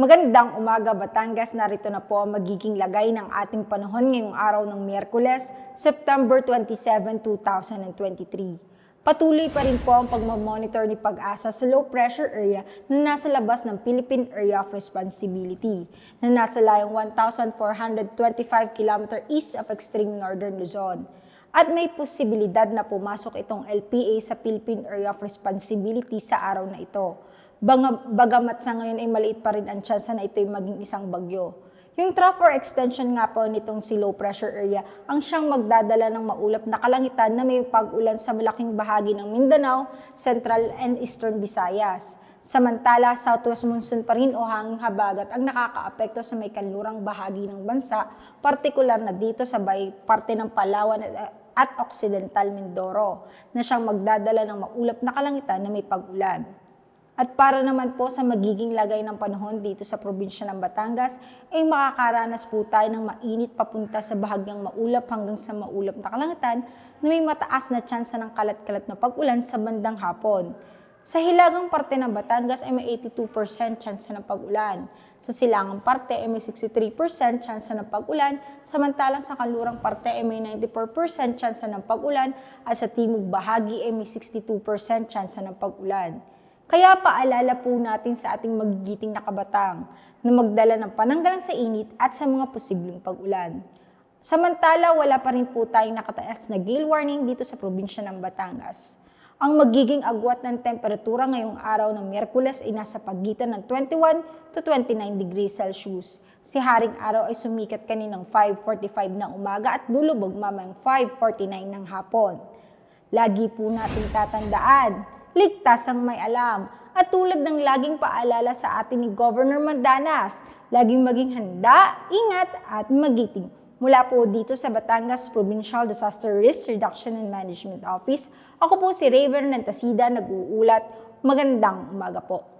Magandang umaga Batangas, narito na po ang magiging lagay ng ating panahon ngayong araw ng Miyerkules, September 27, 2023. Patuloy pa rin po ang pagmamonitor ni Pag-asa sa low pressure area na nasa labas ng Philippine Area of Responsibility na nasa layong 1,425 km east of extreme northern Luzon. At may posibilidad na pumasok itong LPA sa Philippine Area of Responsibility sa araw na ito. Bagamat sa ngayon ay maliit pa rin ang tsansa na ito'y maging isang bagyo. Yung trough or extension nga po nitong si low pressure area ang siyang magdadala ng maulap na kalangitan na may pag-ulan sa malaking bahagi ng Mindanao, Central and Eastern Visayas. Samantala, southwest monsoon pa rin o hanging habagat ang nakakaapekto sa may kanlurang bahagi ng bansa, partikular na dito sa bay parte ng Palawan at Occidental Mindoro, na siyang magdadala ng maulap na kalangitan na may pag-ulan. At para naman po sa magiging lagay ng panahon dito sa probinsya ng Batangas, ay makakaranas po tayo ng mainit papunta sa bahagyang maulap hanggang sa maulap na kalangitan na may mataas na tsansa ng kalat-kalat na pag-ulan sa bandang hapon. Sa hilagang parte ng Batangas ay may 82% tsansa ng pag-ulan. Sa silangang parte ay may 63% tsansa ng pag-ulan, samantalang sa kanlurang parte ay may 94% tsansa ng pag-ulan at sa timog bahagi ay may 62% tsansa ng pag-ulan. Kaya paalala po natin sa ating magigiting na kabatang na magdala ng pananggalang sa init at sa mga posibleng pag-ulan. Samantala, wala pa rin po tayong nakataas na gale warning dito sa probinsya ng Batangas. Ang magiging agwat ng temperatura ngayong araw ng Miyerkules ay nasa pagitan ng 21 to 29 degrees Celsius. Si Haring Araw ay sumikat kaninang 5.45 ng umaga at lulubog mamayang 5.49 ng hapon. Lagi po nating tatandaan, ligtas ang may alam. At tulad ng laging paalala sa atin ni Governor Mandanas, laging maging handa, ingat at magiting. Mula po dito sa Batangas Provincial Disaster Risk Reduction and Management Office, ako po si Raven Nantasida, nag-uulat. Magandang umaga po.